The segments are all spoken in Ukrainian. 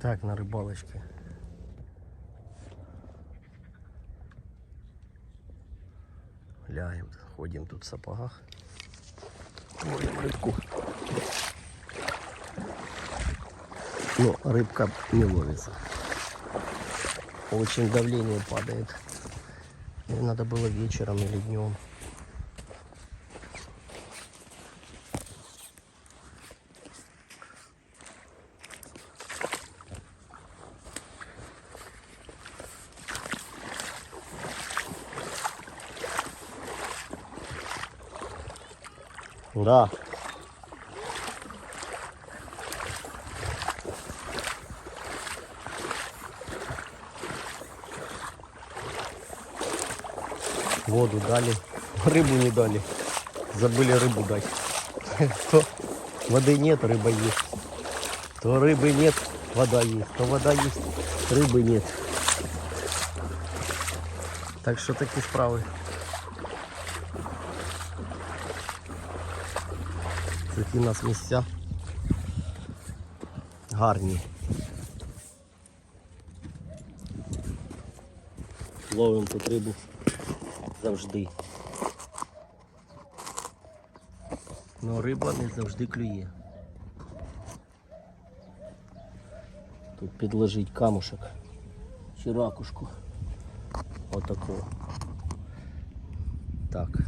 Так, на рыбалочке. Лягаем, ходим тут в сапогах. Ловим рыбку. Но рыбка не ловится. Очень давление падает. Надо было вечером или днем. Да. Воду дали, рыбу не дали. Забыли рыбу дать. То воды нет, рыба есть. То рыбы нет, вода есть. То вода есть, рыбы нет. Так що такі справи. Такі у нас місця. Гарні. Ловимо тут рибу завжди. Но риба не завжди клює. Тут підлежить камушок чи ракушку. Отакого. Так.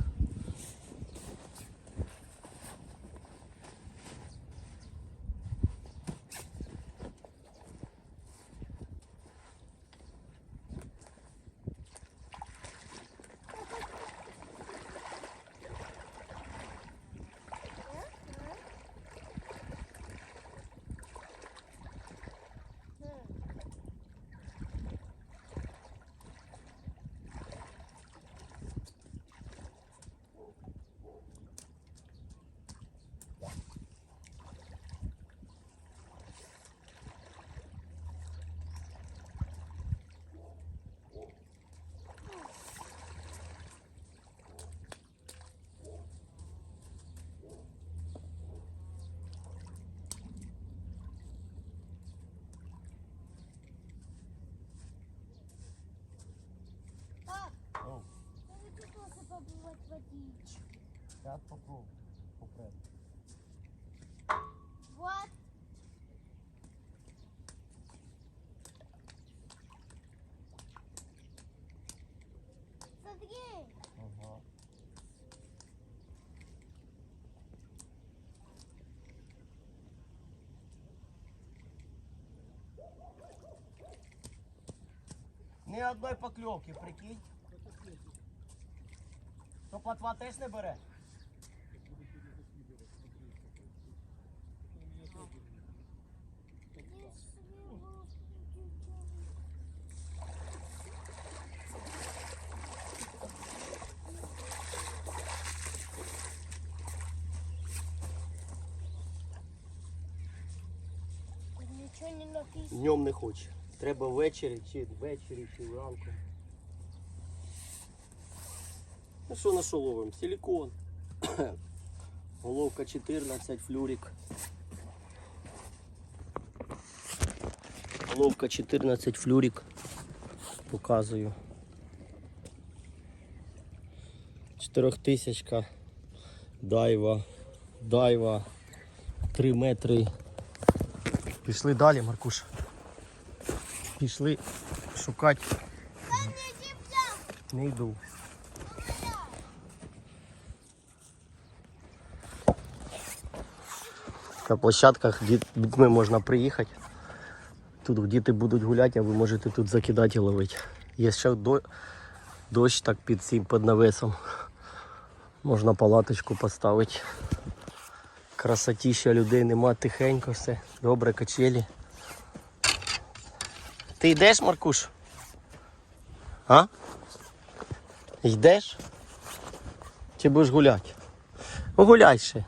попробовать водичку. Сейчас попробуй. Попробуй. Вот. Смотри. Ага. Ни одной поклевки, прикинь. Платва теж не бере? Не написано. Днем не хоче. Треба ввечері, чи ввечері, чи вранку. Ну що на що ловимо? Силікон. Головка 14, флюрик. Головка 14, флюрик. Показую. Чотирьохтисячка. Дайва. Дайва. 3 метри. Пішли далі, Маркуш. Пішли шукати. Не йду. На площадках дітьми можна приїхати. Тут діти будуть гуляти, а ви можете тут закидати і ловити. Є ще до- дощ так під цим під навесом. Можна палаточку поставити. Красотіща людей нема, тихенько все. Добре, качелі. Ти йдеш, Маркуш? А? Йдеш? Чи будеш гуляти? Гуляй ще.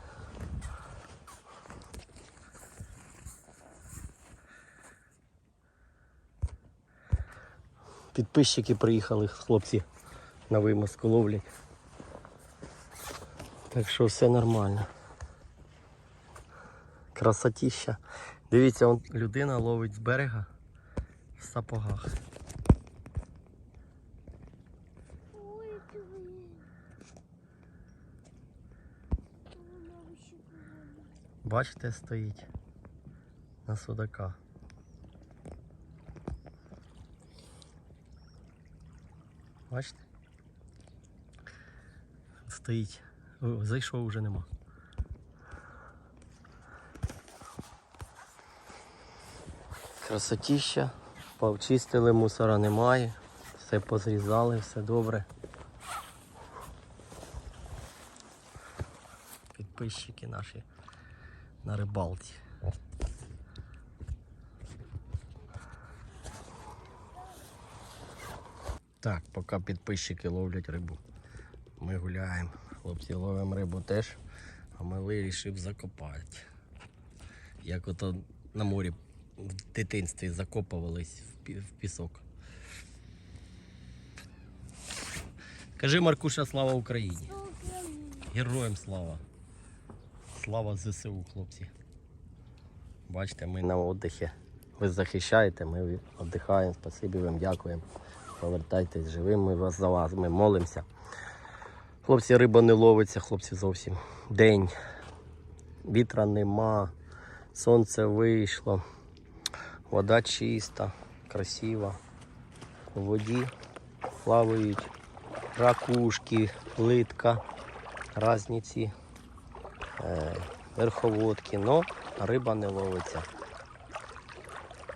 Підписчики приїхали, хлопці на вимазку ловлять. Так що все нормально. Красотища. Дивіться, он людина ловить з берега в сапогах. Бачите, стоїть на судака. Бачите? Стоїть. Зайшов уже нема. Красотіща. Повчистили, мусора немає. Все позрізали, все добре. Підписчики наші на рибалці. Так, поки підписчики ловлять рибу. Ми гуляємо. Хлопці ловимо рибу теж, а ми вирішив закопати. Як ото на морі в дитинстві закопувались в пісок. Кажи, Маркуша, слава Україні! Героям слава! Слава ЗСУ, хлопці. Бачите, ми на віддихі. Ви захищаєте, ми віддихаємо. Спасибі вам, дякуємо. Повертайтесь живим, ми вас за вас, ми молимося. Хлопці, риба не ловиться, хлопці зовсім. День. Вітра нема, сонце вийшло, вода чиста, красива. У воді плавають ракушки, плитка, разниці е, верховодки, но риба не ловиться.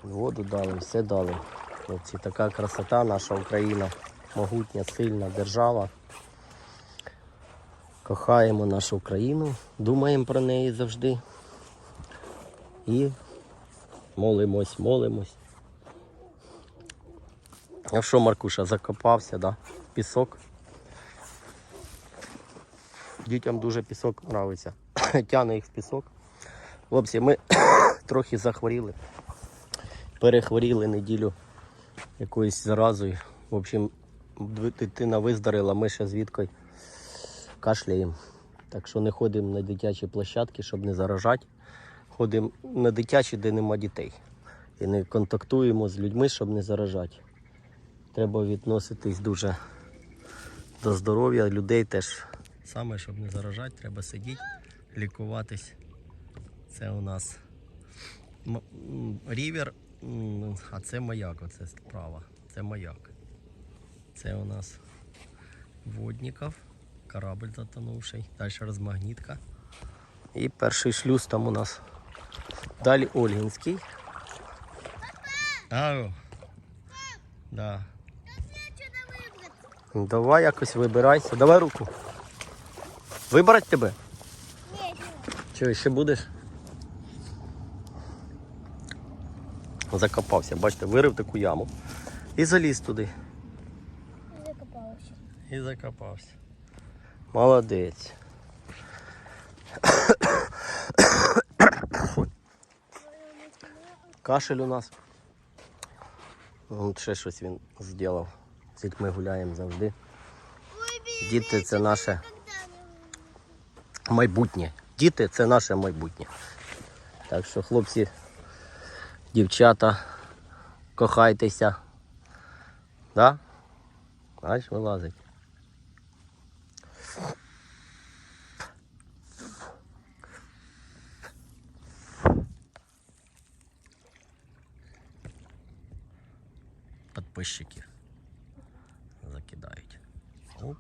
Воду дали, все дали. Хлопці, така красота, наша Україна, могутня, сильна держава. Кохаємо нашу Україну, думаємо про неї завжди. І молимось, молимось. А що, Маркуша, закопався, да? пісок? Дітям дуже пісок подобається. Тяне їх в пісок. Хлопці, ми трохи захворіли. Перехворіли неділю якоюсь заразою. В общем, дитина виздорила, ми ще з Віткою кашляємо. Так що не ходимо на дитячі площадки, щоб не заражати. Ходимо на дитячі, де нема дітей. І не контактуємо з людьми, щоб не заражати. Треба відноситись дуже до здоров'я людей теж. Саме, щоб не заражати, треба сидіти, лікуватись. Це у нас рівер, а це маяк, оце справа. Це маяк. Це у нас водников, корабль затонувший, далі розмагнітка. І перший шлюз там у нас. Далі Ольгінський. Ау. Да. Ну, Давай якось вибирайся. Давай руку. Вибрати тебе? Ні, Чи ще будеш? Закопався, бачите, вирив таку яму. І заліз туди. не закопалася. І закопався. Молодець. Кашель у нас. Ще щось він зробив. З дітьми гуляємо завжди. Діти це наше майбутнє. Діти це наше майбутнє. Так що, хлопці, дівчата, кохайтеся. Да? Бач, вилазить. Подписчики закидають. Оп.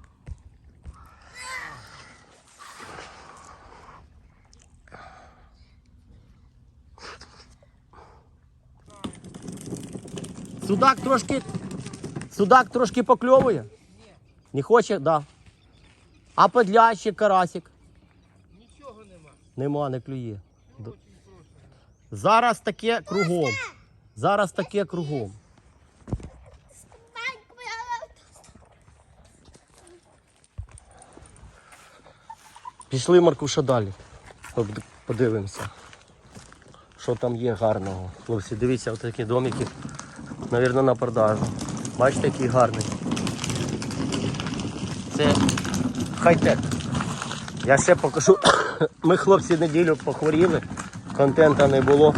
Судак трошки. Судак трошки покльовує? Не хоче, да. А подлящик, карасик? Нічого нема. Нема, не клює. Зараз таке кругом. Зараз таке кругом. Пішли, Маркуша, далі. Подивимося, що там є гарного. Хлопці, дивіться, ось такі домики. Навірно, на продажу. Бачите, який гарний. Це хай-тек. Я ще покажу. Ми хлопці неділю похворіли, контента не було.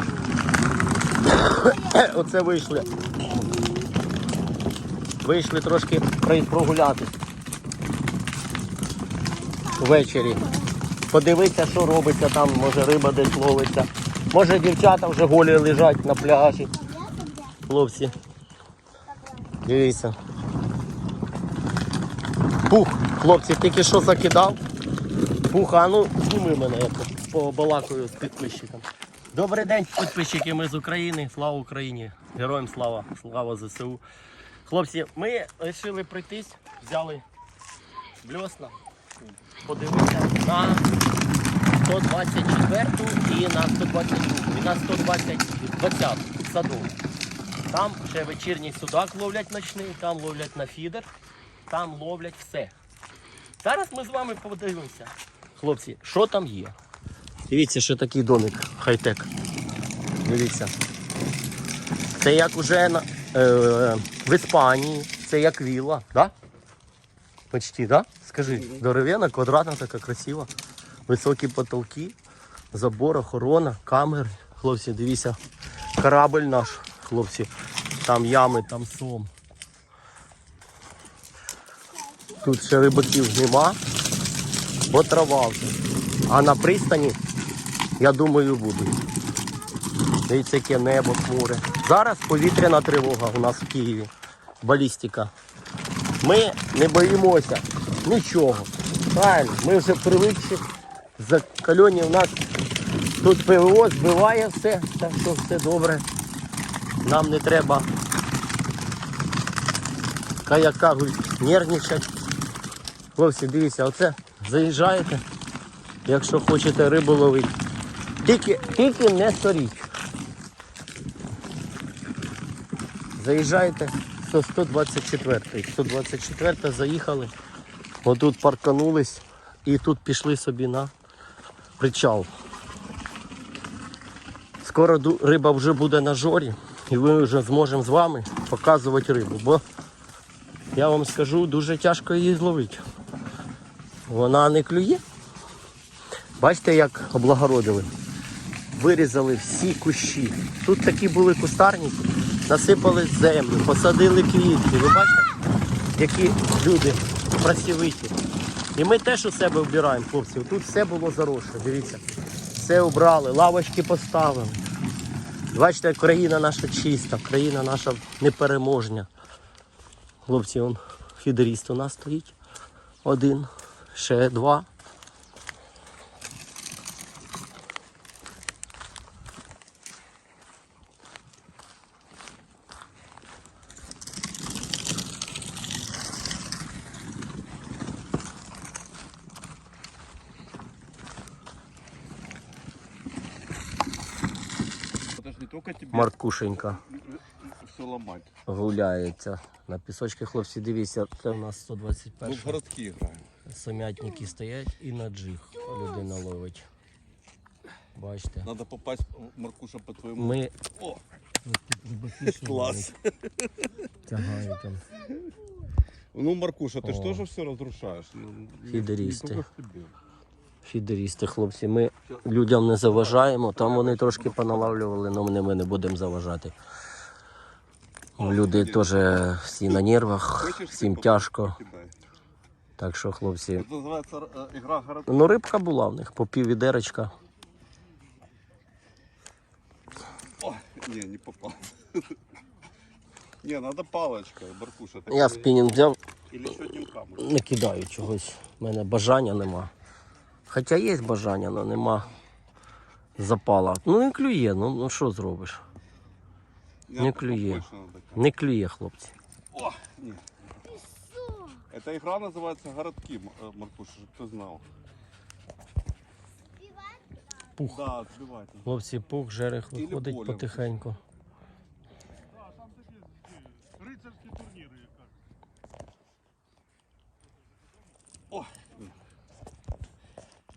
Оце вийшли. Вийшли трошки прогулятись. Ввечері. Подивитися, що робиться там, може риба десь ловиться. Може дівчата вже голі лежать на пляжі. Хлопці. Дивіться. Пух, хлопці, тільки що закидав. Пух, а ну зніми мене якось побалакаю з підписчиком. Добрий день, підписчики. Ми з України. Слава Україні! Героям слава! Слава ЗСУ. Хлопці, ми вирішили пройтись, взяли бльосна, подивитися на 124 і на 122, і на 120 20 садову. Там ще вечірній судак ловлять ночний, там ловлять на фідер, там ловлять все. Зараз ми з вами подивимося. Хлопці, що там є? Дивіться, що такий домик хай-тек. Дивіться. Це як уже на, е, в Іспанії, це як вілла, да? Почти, да? Скажи, дерев'яна, квадратна, така красива. Високі потолки, забор, охорона, камери. Хлопці, дивіться, корабль наш, хлопці. Там ями, там сом. Тут ще рибаків нема, бо трава вже. А на пристані, я думаю, будуть. Дивіться, яке небо хмуре. Зараз повітряна тривога у нас в Києві. Балістика. Ми не боїмося нічого. Правильно, ми вже привикші. Закальоні у нас тут ПВО збиває все, так що все добре. Нам не треба як кажуть, нервничати. Хлопці, дивіться, оце заїжджаєте, якщо хочете рибу ловити. Тільки, тільки не сторіть. Заїжджаєте со 124 124 заїхали, отут парканулись і тут пішли собі на причал. Скоро риба вже буде на жорі і ми вже зможемо з вами показувати рибу. Бо я вам скажу, дуже тяжко її зловити. Вона не клює. Бачите, як облагородили? Вирізали всі кущі. Тут такі були кустарники, насипали землю, посадили квітки. Ви бачите, які люди працьовиті. І ми теж у себе вбираємо, хлопці. Тут все було заросше, дивіться. Все обрали, лавочки поставили. Бачите, країна наша чиста, країна наша непереможня. Хлопці, он фідеріст у нас стоїть. Один, ще два. Это ж не только тебе Маркушенька все ломать. гуляється. На пісочки, хлопці, дивіться, це у нас Мы 121 в городки играем. Самятники стоять і на джиг людина ловить. Бачите. Надо попасть, Маркуша, по твоему. Ми О, класс. тягають там. Ну, Маркуша, О. же тоже все разрушаешь. Ну, Фідерісти, хлопці, ми людям не заважаємо, там вони трошки поналавлювали, але ми не будемо заважати. Люди теж всі на нервах, Хочешь, всім ты тяжко. покидай. Так що, хлопці, Это называется э, игра городки. ну рибка була в них, по пів відерочка. О, не, не попал. Не, надо палочкой, Маркуша. так Я или- спінінг взяв, Или еще одним камнем. не кидаю чогось. У мене бажання нема. Хоча є бажання, але нема запала. Ну не клює, ну, ну що зробиш? Не клює. побольше надо. Не клює, хлопці. О, не. Эта игра называется городки, М- э, Маркуша, чтобы ты знал. Пух. Да, сбивайте. Хлопці, пух, жерех Ілі виходить полем. потихеньку.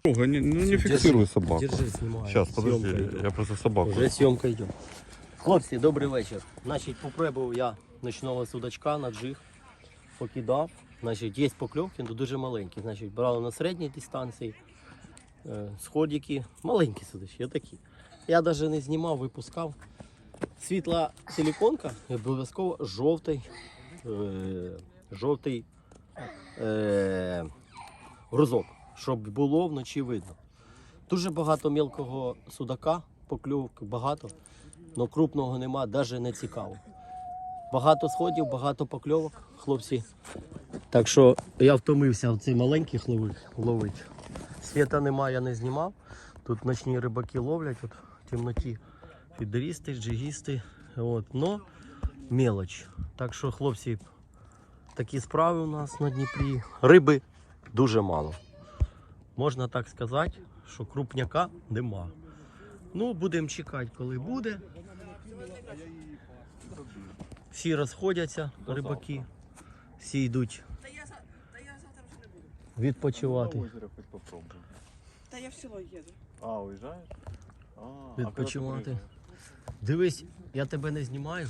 Ну не фиксируй собаку. Держи, знімаю. Сейчас, подожди, я просто собаку. Вже зйомка йде. Хлопці, добрий вечір. Значить, попробував я ночного судачка на джиг, покидав. Значить, є покльовки, але дуже маленькі. Значить, брали на середній дистанції. Е, Сходики, маленькі судачки, такі. Я навіть не знімав, випускав. світла силіконка обов'язково жовтий, е, жовтий е, грузок, щоб було вночі видно. Дуже багато мілкого судака, покльовок багато, але крупного нема, навіть не цікаво. Багато сходів, багато покльовок, хлопці. Так що я втомився в цей маленьких ловити. Світа немає, я не знімав. Тут ночні рибаки ловлять от, в темноті. Фідерісти, джигісти. От, но мелоч. Так що, хлопці, такі справи у нас на Дніпрі. Риби дуже мало. Можна так сказати, що крупняка нема. Ну, будемо чекати, коли буде. Всі розходяться, рибаки. Всі йдуть відпочивати. попробуй. Та я в село їду. А, уїжджаєш? Відпочивати. Дивись, я тебе не знімаю.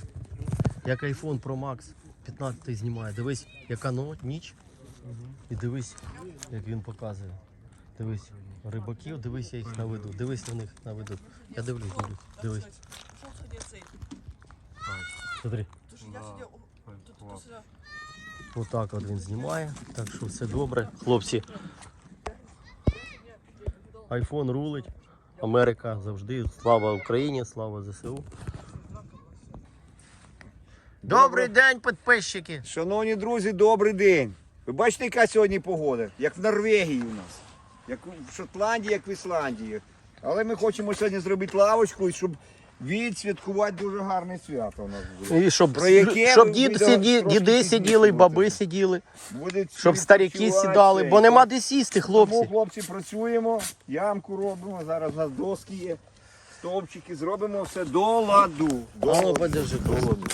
Як iPhone Pro Max 15 знімає. Дивись, яка ніч. І дивись, як він показує. Дивись, рибаків, дивись, я їх наведу. Дивись на них наведу. Я дивлюсь, дивлюсь. Дивись. Що сьогодні цей? Смотри. Отак от він знімає. Так що все добре. Хлопці. Айфон рулить. Америка завжди. Слава Україні, слава ЗСУ. Добрий день, підписчики! Шановні друзі, добрий день. Ви бачите, яка сьогодні погода? Як в Норвегії у нас, як в Шотландії, як в Ісландії. Але ми хочемо сьогодні зробити лавочку, і щоб відсвяткувати дуже гарне свято у нас буде. І щоб, Про яке щоб ви дід, відео сиді, трошки діди пізніше сиділи, баби сиділи, Буде щоб старіки відпочивати сідали, бо нема де сісти, Тому, хлопці. хлопці, працюємо, ямку робимо. Зараз у нас доски є, стовпчики, зробимо все до ладу. До ладу. До ладу.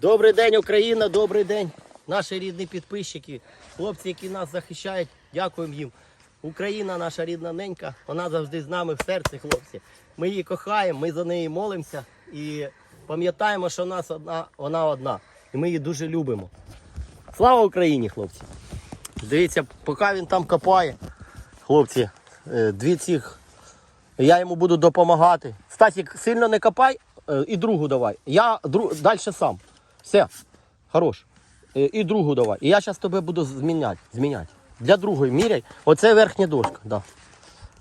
Добрий день, Україна, добрий день. Наші рідні підписчики, хлопці, які нас захищають, дякуємо їм. Україна, наша рідна ненька, вона завжди з нами в серці, хлопці. Ми її кохаємо, ми за неї молимося і пам'ятаємо, що нас одна, вона одна. І ми її дуже любимо. Слава Україні, хлопці! Дивіться, поки він там копає, хлопці, е, дві цих. Я йому буду допомагати. Стасік, сильно не копай е, і другу давай. Я дру... далі сам. Все, хорош. Е, І другу давай. І я зараз тебе буду зміняти. зміняти. Для другої міряй. Оце верхня дошка. Да.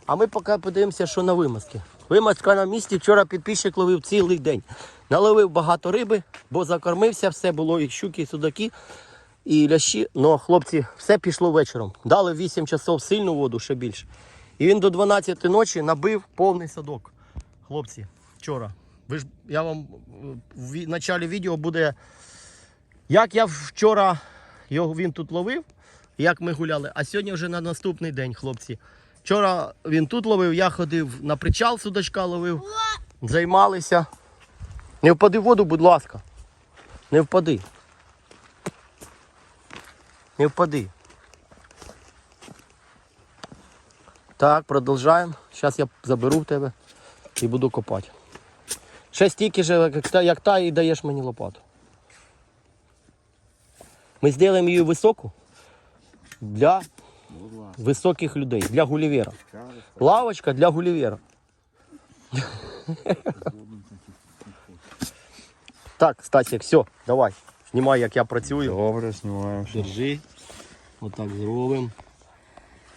А ми поки подивимося, що на вимазки. Вимазка на місці. Вчора підписчик ловив цілий день. Наловив багато риби, бо закормився, все було і щуки, і судаки, і лящі. Ну, хлопці, все пішло вечором. Дали 8 часов сильну воду, ще більше. І він до 12 ночі набив повний садок. Хлопці, вчора. Ви ж я вам в началі відео буде. Як я вчора його він тут ловив, як ми гуляли, а сьогодні вже на наступний день, хлопці. Вчора він тут ловив, я ходив на причал судачка ловив, займалися. Не впади в воду, будь ласка. Не впади. Не впади. Так, продовжаємо. Зараз я заберу в тебе і буду копати. Ще стільки ж, як та, і даєш мені лопату. Ми зробимо її високу для високих людей, для гулівера. Лавочка для гулівера. Так, Стасик, все, давай. Знімай, як я працюю. Добре, знімаємо. Держи. Отак зробимо.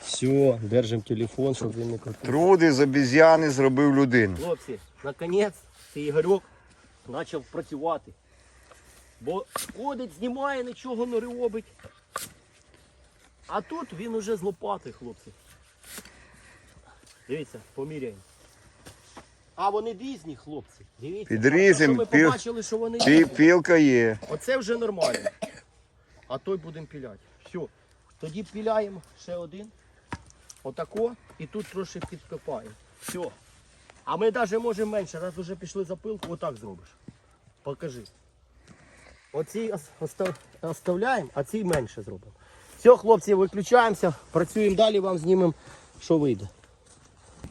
Все, держимо телефон, щоб він не крутив. Труди з обіз'яни зробив людину. Хлопці, наконець цей Ігорьок почав працювати. Бо ходить, знімає, нічого не робить. А тут він уже з лопати, хлопці. Дивіться, поміряємо. А вони різні, хлопці. Дивіться. Підрізем, А Ми пів- побачили, що вони Пі- різні. Пілка є. Оце вже нормально. А той будемо піляти. Все. Тоді піляємо ще один. Отако. І тут трошки підкопаємо. Все. А ми навіть можемо менше, раз вже пішли за пилку, отак зробиш. Покажи. Оці ос- остав- оставляємо, а ці менше зробимо. Все, хлопці, виключаємося, працюємо далі, вам знімемо, що вийде.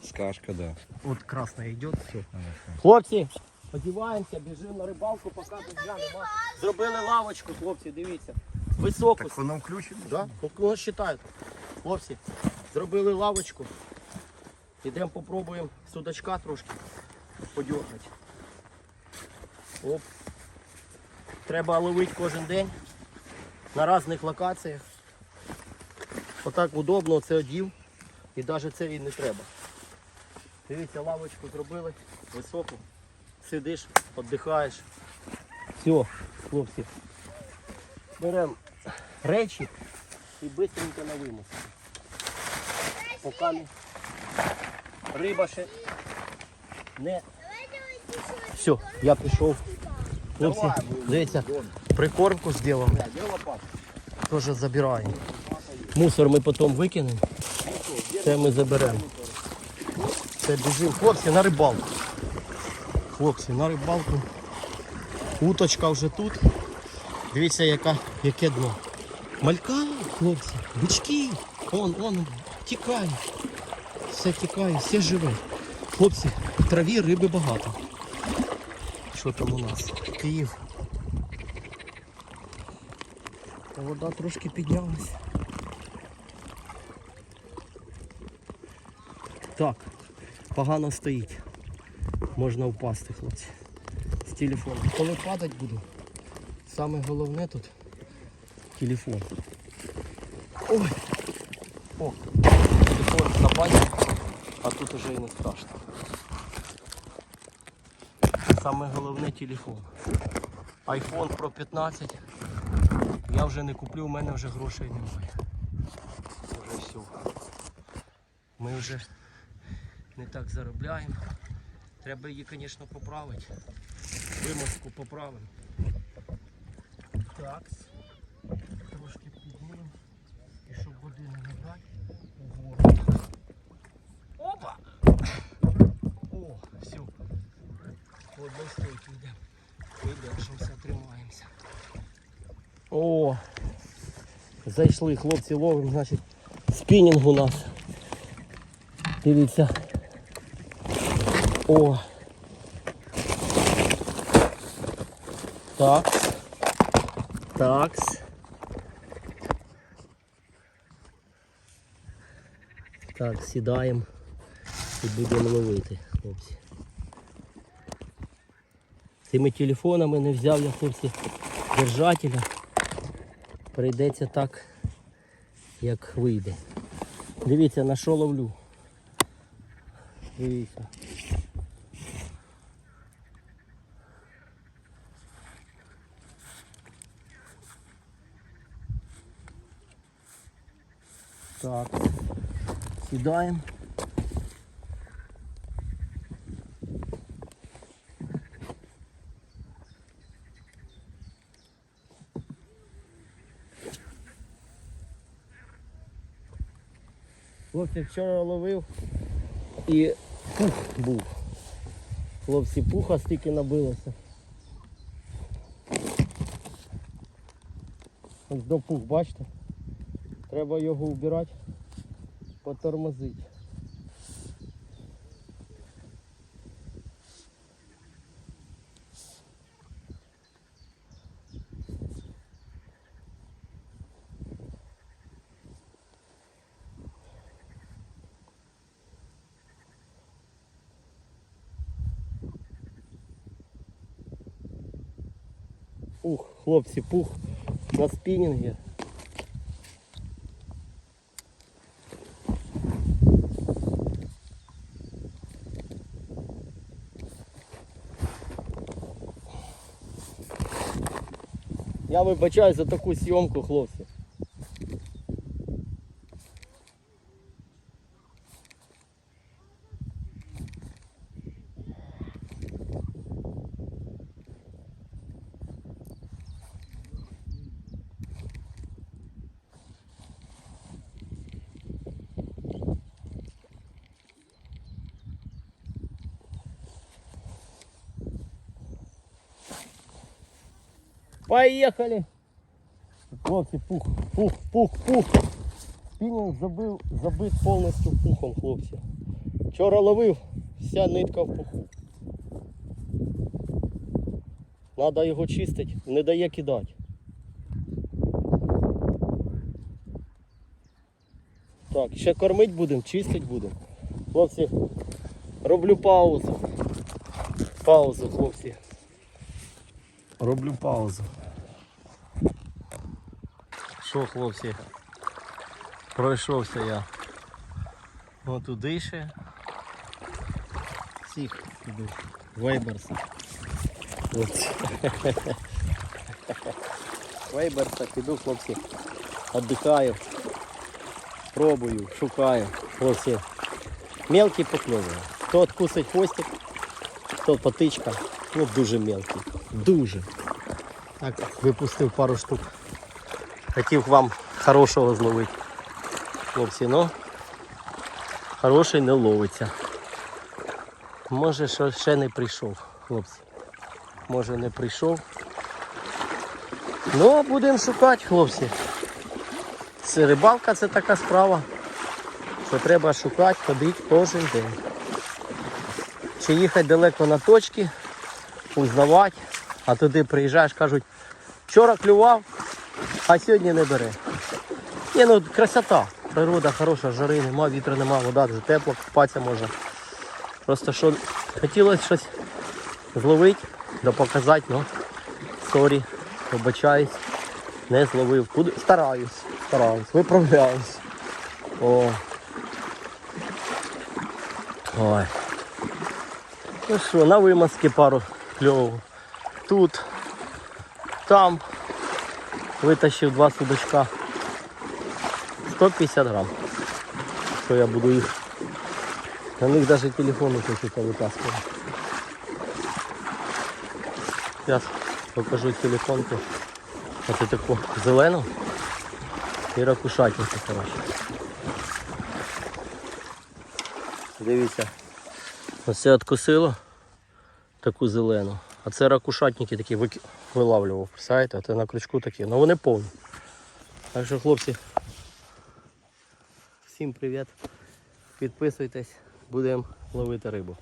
Скашка, да. От красна йде, все. Хлопці, одіваємося, біжимо на рибалку, поки нема. Зробили лавочку, хлопці, дивіться. Високу. воно включено? Да? Воно считаю. Хлопці, зробили лавочку. Ідемо попробуємо судачка трошки подергати. Оп. Треба ловити кожен день на різних локаціях. Отак удобно, це одів. І навіть це і не треба. Дивіться, лавочку зробили високу. Сидиш, віддихаєш. Все, хлопці. Беремо речі і швидко на вимус. Поки риба ще не. Все, я пішов. Хлопці, дивіться, прикормку зробили. Теж забираємо. Мусор ми потім викинемо. Це ми заберемо. Це біжимо. Хлопці на рибалку. Хлопці, на рибалку. Уточка вже тут. Дивіться, яка, яке дно. Малька, хлопці, бички. Он, он, тікає. Все тікає, все живе. Хлопці, в траві риби багато. Що там у нас? Київ. Вода трошки піднялась. Так, погано стоїть. Можна впасти, хлопці. З телефону. Коли падати буду, саме головне тут телефон. Ой! О! Телефон западає, а тут уже і не страшно. Саме головне телефон. iPhone Pro 15. Я вже не куплю, у мене вже грошей немає. Вже все. Ми вже не так заробляємо. Треба її, звісно, поправити. Вимазку поправимо. Так. Трошки піднімемо. І щоб води не набрати. Угору. Опа! О, все. По одній стойці йдемо. Видержимося, тримаємося. О! Зайшли, хлопці ловимо, значить, спінінг у нас. Дивіться. О. Так. Такс. Так, сідаємо і будемо ловити, хлопці. Цими телефонами не взяв я, хлопці, держателя. Прийдеться так, як вийде. Дивіться, на що ловлю. Дивіться. Так, сідаємо. Хлопці вчора ловив і пух був. Хлопці, пуха стільки набилося. Ось до пух, бачите? Треба його вбирати, потормозити. Пух, хлопці, пух на спінінгі. Я вибачаю за таку зйомку, хлопці. Поехали! Хлопці, пух, пух, пух, пух. Спінінг забив, забит повністю пухом, хлопці. Вчора ловив, вся нитка в пуху. Надо його чистити, не дає кидати. Так, ще кормити будемо, чистити будемо. Хлопці, роблю паузу. Паузу, хлопці. Роблю паузу. Що, хлопці? Пройшовся я. О туди ще. Всіх іду. Вейберс. От. Вейберса піду, хлопці. Отдихаю. Пробую, шукаю. Хлопці. Мелкий покльовує. Хто откусить хвостик, хто потичка. Ну дуже мелкий. Дуже. Так, випустив пару штук. Хотів вам хорошого зловити. Хлопці, ну хороший не ловиться. Може, що ще не прийшов, хлопці. Може не прийшов. Ну, будемо шукати, хлопці. Це рибалка це така справа, що треба шукати, ходити кожен день. Чи їхати далеко на точки, узнавати, а туди приїжджаєш, кажуть, вчора клював, а сьогодні не бере. Ні, ну красота. Природа хороша, жари нема, вітру нема, вода дуже тепла, купатися можна. Просто що хотілося щось зловити, да показати, ну сорі, вибачаюсь, не зловив. Куди? Стараюсь, стараюсь, виправляюсь. О. Ой. Ну що, на вимазки пару кльово. Тут, там витащив два судочка. 150 грам. Що я буду їх. На них навіть телефон не хочеться витаскувати. Зараз покажу телефонку. Оце таку зелену і ракушатницю, коротше. Дивіться. Оце відкусило таку зелену. А це ракушатники такі вилавлював. Представляєте? Це на крючку такі. Ну вони повні. Так що, хлопці, всім привіт. Підписуйтесь, будемо ловити рибу.